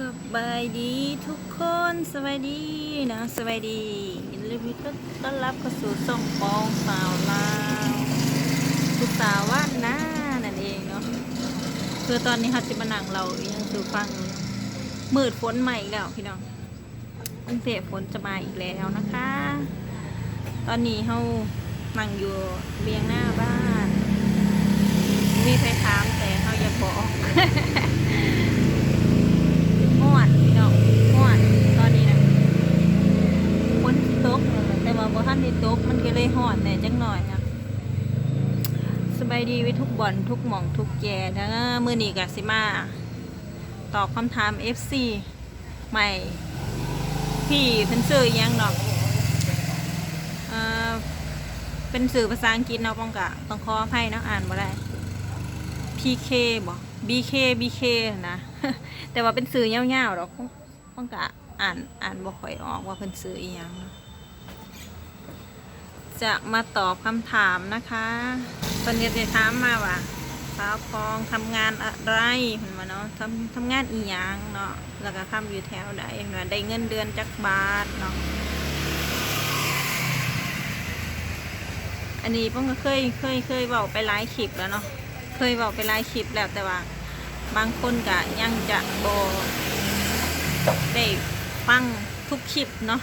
สบายดีทุกคนสบายดีนะสบายดียินดีต้อนรับเข้าสู่ส่องปองสาวลาวสุสาวว่านนะนั่นเองเนาะคือตอนนี้ฮัตจิมานังเรายังสู่ฟังมืดฝนใหม่แล้วพี่น้องกรุงเทพฝนจะมาอีกแล้วนะคะ ตอนนี้เฮานั่งอยู่เบียงหน้าบ้านมีใครถามแต่เฮาอย่าบอก ม่วนพี่น้องม่วนตอนนี้นะฝนสิตกแล้วล่ะแต่ว่าบ่ทันได้ตกมันก็เลยฮ้อนแหน่จังหน่อยนะสบายดีว้ทุกบ่อนทุกหม่องทุกแย่นะมือนี้ก็สิมาตอบคำถาม FC ใหม่ พี่เพิ่นซื้อยังเนาะเออเป็นสื่อภาษาอังกฤษเนาะป้องกะต้องขออภัยเนาะอ่านบ่ได้ PK บ่ BK BK นะ แต่ว่าเป็นสื่อยาวๆดอกป้องป้องกะอ่านอ่านบ่ค่อยออกว่าเพิ่นสื่ออีหยังจะมาตอบคำถามนะคะ ตอนนี้จะถามมาว่าสาวพองทำงานอะไรเห็นมาเนาะทำทำงานอีหยังเนาะแล้วก็ทำอยู่แถวใดเห็นว่าได้เงินเดือนจักบาทเนาะอันนี้ป้องก็เคยเคยเคยเว้าไปหลายคลิปแล้วเนาะเคยเว้าไปหลายคลิปแล้วแต่ว่า บางคนก็ยังจะโบได้ฟังทุกคลิปเนาะ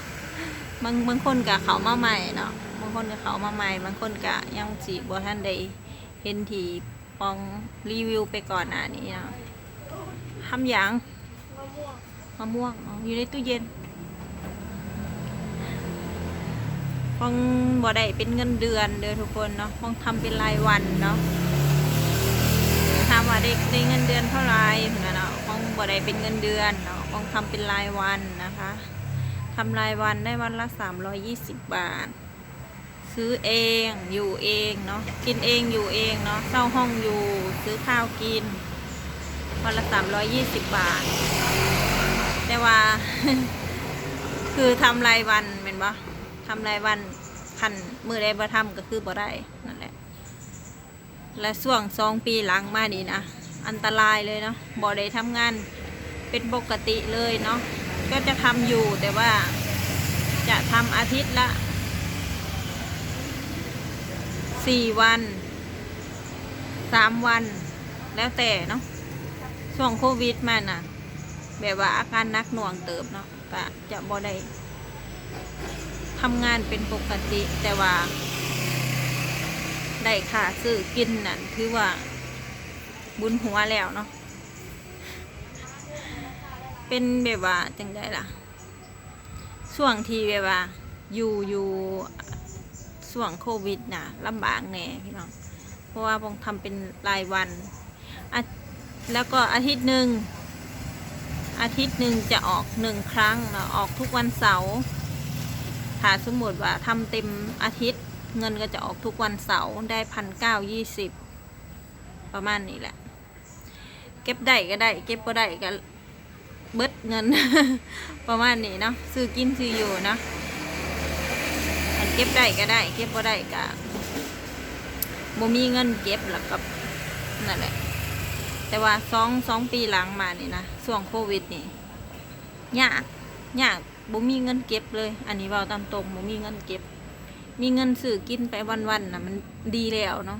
บางบางคนก็เขามาใหม่เนาะ คนก็เขามาใหม่ บางคนก็ยังจีบท่านได้เห็นทีปองรีวิวไปก่อนหน้านี้เนาะทำอย่างมะม่วงอ๋ออยู่ในตู้เย็นปองบ่ได้เป็นเงินเดือนเด้อทุกคนเนาะปองทำเป็นรายวันเนาะถามว่าได้ได้เงินเดือนเท่าไหรเพื่อนเนาะคงบ่ได้เป็นเงินเดือนเนาะคงทำเป็นรายวันนะคะทำรายวันได้วันละ 320 บาท ซื้อเองอยู่เองเนาะกินเองอยู่เองเนาะเช่าห้องอยู่ซื้อข้าวกินวันละ320บบาท แต่ว่า คือทำรายวันเป็นปะทำรายวันคันมือใดบ่ทำก็คือบ่ได้นั่นแหละ และช่วงสองปีหลังมานี่นะอันตรายเลยเนาะบ่ได้ทำงานเป็นปกติเลยเนาะก็จะทำอยู่แต่ว่าจะทำอาทิตย์ละ สี่วันสามวัน แล้วแต่เนาะช่วงโควิดมาน่ะ แบบว่าอาการนักหน่วงเติบเนาะก็จะบ่ได้ทำงานเป็นปกติ แต่ว่า ได้ค่ะซื้อกินนั่นคือว่า บุญหัวแล้วเนาะเป็นแบบว่าจังได้ล่ะ ช่วงที่แบบว่า อยู่อยู่ ช่วงโควิดน่ะลำบากแน่พี่น้อง เพราะว่าผมทำเป็นรายวัน แล้วก็อาทิตย์หนึ่ง อาทิตย์หนึ่งจะออกหนึ่งครั้งเนาะออกทุกวันเสาร์ถ้าสมมติว่าทำเต็มอาทิตย์เงินก็จะออกทุกวันเสาร์ได้พันเก้ายี่สิบประมาณนี้แหละ เก็บได้ก็ได้ เก็บก็ได้ก็เบิดเงิน ประมาณนี้เนาะซื้อกินซื้ออยู่เนาะ เก็บได้ก็ได้ เก็บก็ได้ก็บ่มีเงินเก็บหลักกับนั่นแหละ แต่ว่าสองสองปีหลังมานี่นะช่วงโควิดนี่ยากยากบ่มีเงินเก็บเลย อันนี้เบาตามตรงบ่มีเงินเก็บ มีเงินสื่อกินไปวันๆนะมันดีแล้วเนาะ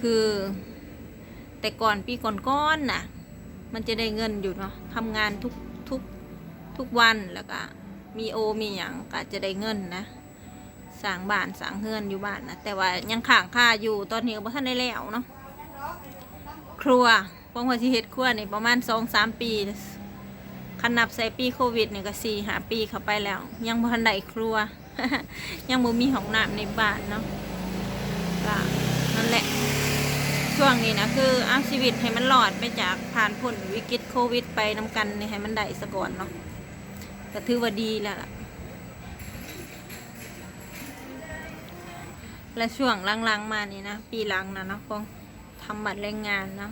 คือ แต่ก่อนปีก่อนๆน่ะ มันจะได้เงินอยู่เนาะทำงานทุกทุกทุกวันแล้วก็ มีโอมีอย่างก็จะได้เงินนะสร้างบ้านสร้างเฮือนอยู่บ้านนะแต่ว่ายังข้างค่าอยู่ตอนนี้ก็บ่ทันได้แล้วเนาะครัวพวกหัวที่เฮ็ดครัวนี่ประมาณสองสามปีคันนับใส่ปีโควิดเนี่ยก็สี่หาปีเข้าไปแล้ว ยังบ่ทันได้ครัว ยังบ่มีห้องน้ำในบ้านเนาะก็นั่นแหละช่วงนี้นะคือเอาชีวิตให้มันหลอดไปจากผ่านพ้นวิกฤตโควิด ไปน้กันนี่ให้มันได้สะก่อนเนาะ ก็ถือว่าดีแล้วล่ะ และช่วงหลังๆมานี่นะ ปีหลังนะนะคงทำบัตรแรงงานนะ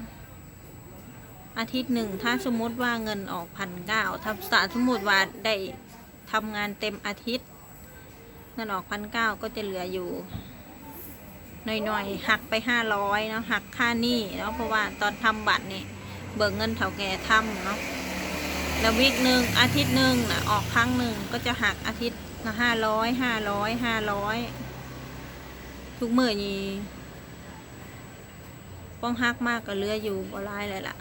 อาทิตย์หนึ่งถ้าสมมติว่าเงินออกพันเก้าถ้าสมมติว่าได้ทำงานเต็มอาทิตย์ เงินออกพันเก้าก็จะเหลืออยู่หน่อยๆหักไปห้าร้อยเนาะหักค่าหนี้เนาะเพราะว่าตอนทำบัตรนี่เบิกเงินเท่าแก่ทำเนาะ แล้ววิกหนึ่งอาทิตย์หนึ่งนะออกครั้งหนึ่งก็จะหักอาทิตย์ละห้าร้อยห้าร้อยห้าร้อยทุกเมื่อนี้ป้องหักมากก็เลืออยู่บ่หลายเลยล่ะ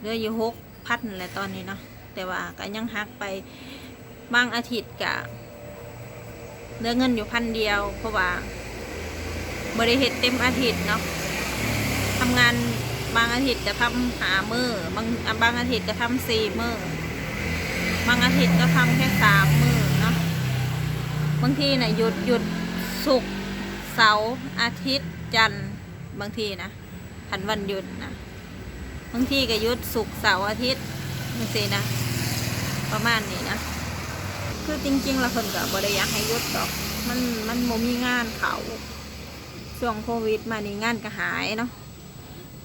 เลืออยู่หกพันแหละตอนนี้เนาะแต่ว่าก็ยังหักไปบางอาทิตย์กะเลือเงินอยู่พันเดียวเพราะว่าบริเหตุเต็มอาทิตย์เนาะทำงาน บางอาทิตย์จะทำหามือบางบางอาทิตย์ก็ทำสี่มือบางอาทิตย์ก็ทำแค่สามมือเนาะบางทีนะ่ะหยุดหยุดศุกร์เสาร์อาทิตย์จันทร์บางทีนะผันวันหยุดนะบางทีก็หยุดศุกร์เสาร์อาทิตย์นี่สินะ ประมาณนี้นะคือจริงๆแล้วคนกับบริยากให้หยุดดอกมันมันโมมีงานเขาช่วงโควิดมานี่งานก็หายเนาะ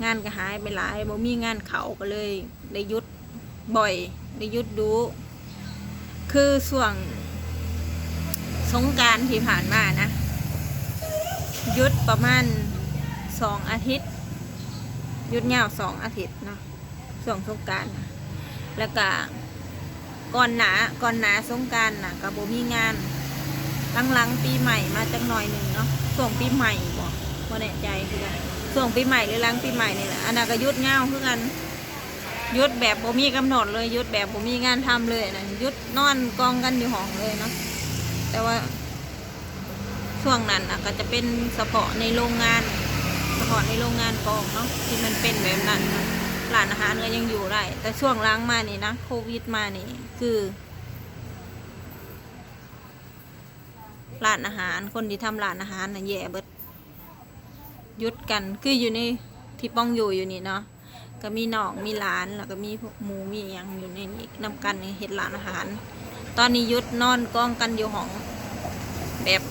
งานก็หายไปหลายบ่มีงานเขาก็เลยได้ยุดบ่อยได้ยุดดู คือส่วงสงการที่ผ่านมานะยุดประมาณสองอาทิตย์ ยุดยาวสองอาทิตย์เนาะส่วงสงการนะแล้วก็ก่อนหนาก่อนหนาสงการนะก็บ่มีงานหลังๆปีใหม่มาจักหน่อยหนึ่งเนาะส่วงปีใหม่บ่บ่แน่ใจคือกัน ช่วงปีใหม่หรือหลังปีใหม่นี่แหละอันนั้นก็ยุดเงาคือกันยุดแบบบ่มีกำหนดเลยยุดแบบบ่มีงานทำเลยนะยุดนอนกองกันอยู่ห้องเลยเนาะแต่ว่าช่วงนั้นนะก็จะเป็นเฉพาะในโรงงานเฉพาะในโรงงานกองเนาะที่มันเป็นแบบนั้นนะร้านอาหารก็ยังอยู่ได้แต่ช่วงล้างมานี่นะโควิดมานี่คือร้านอาหารคนที่ทำร้านอาหารน่ะแย่เบิด ยุดกันคืออยู่ในที่ป้องอยู่อยู่นี่เนาะก็มีน้องมีหลานแล้วก็มีพวกหมูมีหยังอยู่ในนี้นำกันในเห็ดร้านอาหาร ตอนนี้ยุดนอนกองกันอยู่ห้องแบบ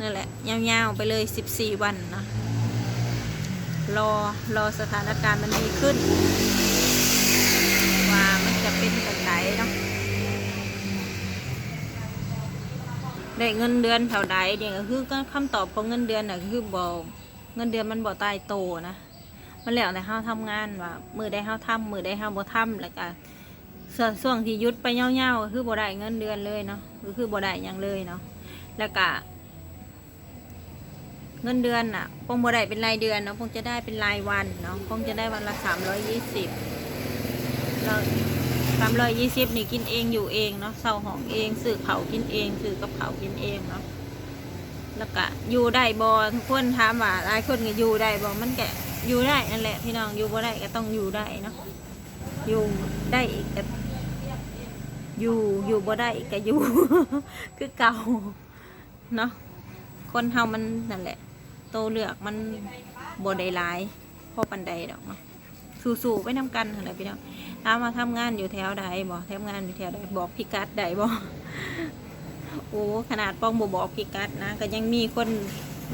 นั่นแหละยาวๆไปเลยสิบสี่วันเนาะรอรอสถานการณ์มันดีขึ้น ว่ามันจะเป็นแบบไหนเนาะ ได้เงินเดือนเท่าใดเนี่ยก็คือก็คำตอบของเงินเดือนน่ะคือบ่เงินเดือนมันบ่ตายโตนะ มันแล้วแต่เฮาทำงานว่ามือได้เฮาทำมือได้เฮาบ่ทำแล้วก็ส่วนช่วงที่หยุดไปยาๆก็คือบ่ได้เงินเดือนเลยเนาะก็คือบ่ได้ยังเลยเนาะแล้วก็เงินเดือนน่ะคงบ่ได้เป็นรายเดือนเนาะคงจะได้เป็นรายวันเนาะคงจะได้วันละ320แล้ว สามร้อยยี่สิบนี่กินเองอยู่เองเนาะเศร้าหองเองซื้อเขากินเองซื้อกับเขากินเองเนาะแล้วก็อยู่ได้บอทุกคนถามว่าหลายคนก็อยู่ได้บอมันแกอยู่ได้นั่นแหละพี่น้องอยู่บ่ได้ก็ต้องอยู่ได้เนาะอยู่ได้อีกก็อยู่อยู่บ่ได้ก็อยู่ คือเก่าเนาะคนเฮามันนั่นแหละ โตเลือกมันบ่ได้หลายพ่อปันใดดอกเนาะ สู้ๆไปนำกันอะไรพี่น้องถามว่าทำงานอยู่แถวใดบอกทำงานอยู่แถวใดบอกพิกัดใดบอกโอ้ขนาดป้องบบอกพิกัดนะก็ยังมีคน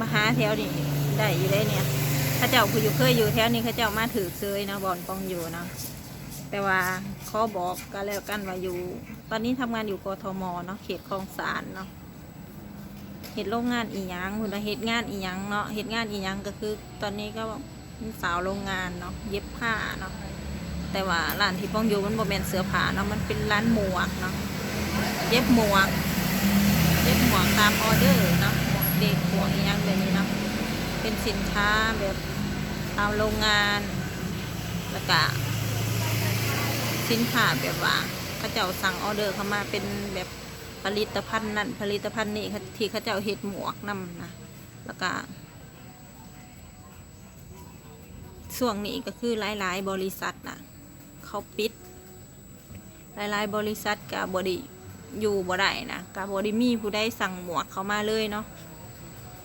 มาหาแถวนี้ได้อยู่ได้เนี่ยข้าเจ้าผู้อยู่เคยอยู่แถวนี้ข้าเจ้ามาถือเซยนะบอนป้องอยู่นะแต่ว่าขอบอกกันแล้วกันว่าอยู่ ตอนนี้ทำงานอยู่กทมเนาะเขตคลองสารเนาะเหตุโรงงานอีหยังคุณเหตุงานอีหยังเนาะเหตุงานอีหยังก็คือ ตอนนี้ก็ สาวโรงงานเนาะเย็บผ้าเนาะแต่ว่าร้านที่ป้องอยู่มันบ่แม่นเสื้อผ้าเนาะมันเป็นร้านหมวกเนาะเย็บหมวก เย็บหมวกตามออเดอร์เนาะหมวกเด็กหมวกอีหยังแบบนี้เนาะเป็นสินค้าแบบตามโรงงานแล้วก็สินค้าแบบว่าเขาเจ้าสั่งออเดอร์เข้ามาเป็นแบบผลิตภัณฑ์นั่นผลิตภัณฑ์นี่ที่เขาเจ้าเฮ็ดหมวกนํนะแล้วก็ ช่วงนี้ก็คือหลาย ๆ บริษัทนะเขาปิด หลาย ๆ บริษัทกับบไดีอยู่บ่ได้นะกับบไดีมีผู้ได้สั่งหมวกเขามาเลยเนาะ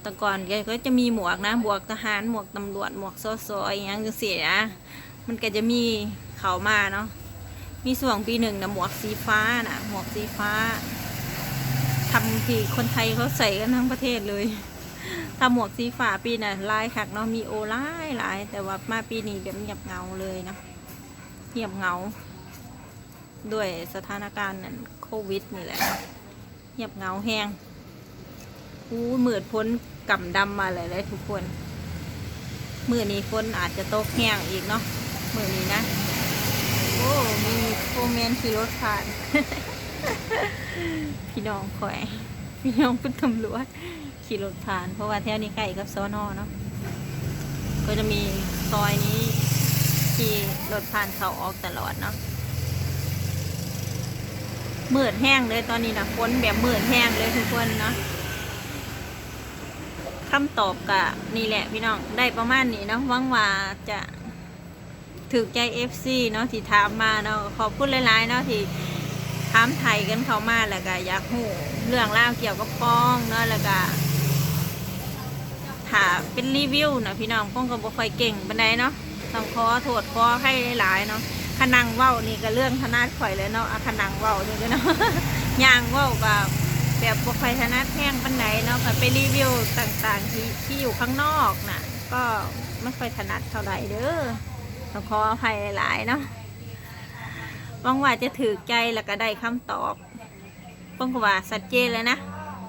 แต่ก่อนแกก็จะมีหมวกนะหมวกทหารหมวกตำรวจหมวกซอซอยอย่างเงี้ยเสียนะมันก็จะมีเขามาเนาะมีส่วงปีหนึ่งนะหมวกสีฟ้านะหมวกสีฟ้าทำที่คนไทยเขาใส่กันทั้งประเทศเลย ถ้าหมวกสีฟ้าปีน่ะลายคักเนาะมีโอลายหลาย แต่ว่ามาปีนี้แบบเงียบเงาเลยนะเงียบเงา ด้วยสถานการณ์โควิดนี่แหละเงียบเงาแห้งอู้เหมืดพ้นก่ำดำมาเลยเลยทุกคนมือนี้ฝนอาจจะตกแห้งอีกเนาะมือนี้นะ โอ้มีโฟร์แมนขี่รถผ่าน พี่น้องคอย พี่น้องเป็นตำรวจ ขี่รถผ่าน เพราะว่าแถวนี้ใกล้กับซอนอเนาะก็จะมีซอยนี้ขี่รถผ่านเขาออกตลอดเนาะมืดแห้งเลยตอนนี้นะฝนแบบมืดแห้งเลยทุกคนเนาะคำตอบกะนี่แหละพี่น้องได้ประมาณนี้เนาะหวังว่าจะถูกใจ FC เนาะที่ถามมาเนาะขอบคุณหลายๆเนาะที่ถามไทยกันเข้ามาแล้วก็อยากหูเรื่องราเกี่ยวกับป้องเนาะแล้วก็ ถ้าเป็นรีวิวนะพี่น้องป้องก็บ่ค่อยเก่งปานใดเนาะต้องขอโทษขอให้หลายๆเนาะขนังเว้านี่ก็เรื่องถนัดข่อยเลยเนาะอะขนังเว้านี่ก็เนาะยางเว้าก็แบบบ่ค่อยถนัดแห้งปานใดเนาะก็ไปรีวิวต่างๆที่ที่อยู่ข้างนอกน่ะ ก็ไม่ค่อยถนัดเท่าไหร่เด้อต้องขออภัยหลายๆเนาะหวังว่าจะถือใจแล้วก็ได้คำตอบป้องกว่าสัดเจนแล้วนะ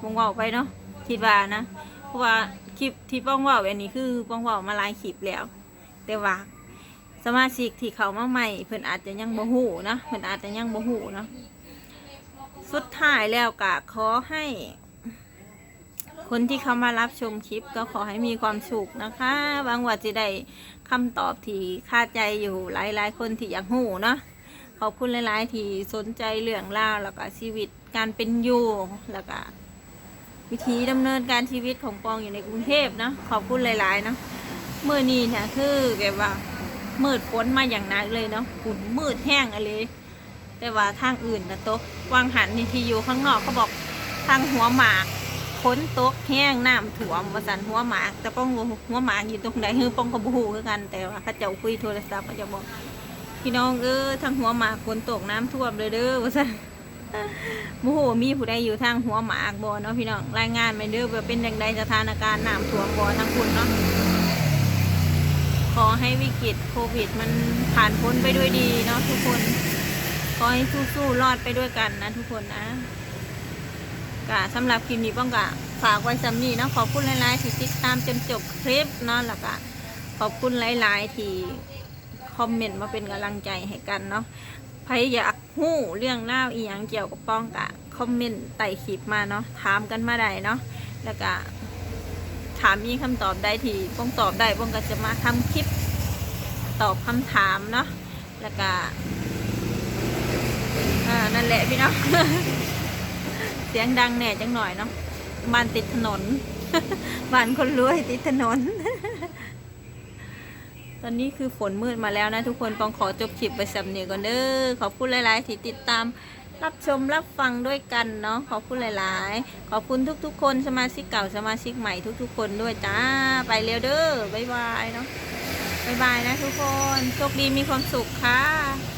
ป้องว่าไปเนาะคิดว่านะเพราะว่า คลิปที่ป้องว่าอันนี้คือป้องว่ามาหลายคลิปแล้ว แต่ว่าสมาชิกที่เขามาใหม่เพิ่นอาจจะยังบ่หูนะเพิ่นอาจจะยังบ่หูนะสุดท้ายแล้วก็ขอให้ คนที่เขามารับชมคลิปก็ขอให้มีความสุขนะคะหวังว่าจะได้คำตอบที่คาใจอยู่หลายๆ คนที่อยากหูเนาะขอบคุณหลาย ๆ ที่สนใจเรื่องราวแล้วก็ชีวิตการเป็นอยู่แล้วก็ วิธีดำเนินการชีวิตของปองอยู่ในกรุงเทพนะขอบคุณหลายๆนะเมื่อนี้เนี่ยคือแบบว่ามืดฝนมาอย่างนักเลยเนาะฝุ่นมืดแห้งอะไรแต่ว่าทางอื่นนะตกวางหันนี่ที่อยู่ข้างนอกเขาบอกทางหัวหมากฝนตกแห้งน้ำถ่วมมาสันหัวหมากแต่ป้องหัวหมากอยู่ตรงไหนคือป้องกับบูคือกัน แต่ว่าเขาจ้าคุยโทรศัพท์เขาจะบอกพี่น้องเออทางหัวหมากฝนตกน้ำท่วมเลยเด้อว่าซั่น โมโหมีผู้ใดอยู่ทางหัวหมากบ่เนาะพี่น้องรายงานมาเด้อว่าเป็นจังใดสถานการณ์น้ำท่วมบ่ทางคุณเนาะขอให้วิกฤตโควิด มันผ่านพ้นไปด้วยดีเนาะทุกคน ขอให้สู้ๆรอดไปด้วยกันนะทุกคนนะกะสำหรับคลิปนี้ป้องกะฝากไว้สำนีเนาะขอบคุณหลายๆที่ติดตามจนจบคลิปเนาะแล้วก็ขอบคุณหลาย ๆ ที่คอมเมนต์มาเป็นกำลังใจให้กันเนาะ ใครอยากหู้เรื่องเล่าอีหยังเกี่ยวกับป้องกะคอมเมนต์ใต้คลิปมาเนาะถามกันมาได้เนาะแล้วก็ถามมีคำตอบได้ที่ป้องตอบได้ป้องก็จะมาทำคลิปตอบคำถามเนาะแล้วก็อ่านั่นแหละพี่น้องเสียงดังแหน่จังหน่อยเนาะบ้านติดถนนบ้านคนรวยติดถนน ตอนนี้คือฝนมืดมาแล้วนะทุกคนปองขอจบคลิปไปสำเนียก่อนเด้อขอบคุณหลาย ๆ ที่ติดตามรับชมรับฟังด้วยกันเนาะขอบคุณหลาย ๆ ขอบคุณทุก ๆ คนสมาชิกเก่าสมาชิกใหม่ทุก ๆ คนด้วยจ้าไปเร็วเด้อบ๊ายบายเนาะบ๊ายบายนะทุกคนโชคดีมีความสุขค่ะ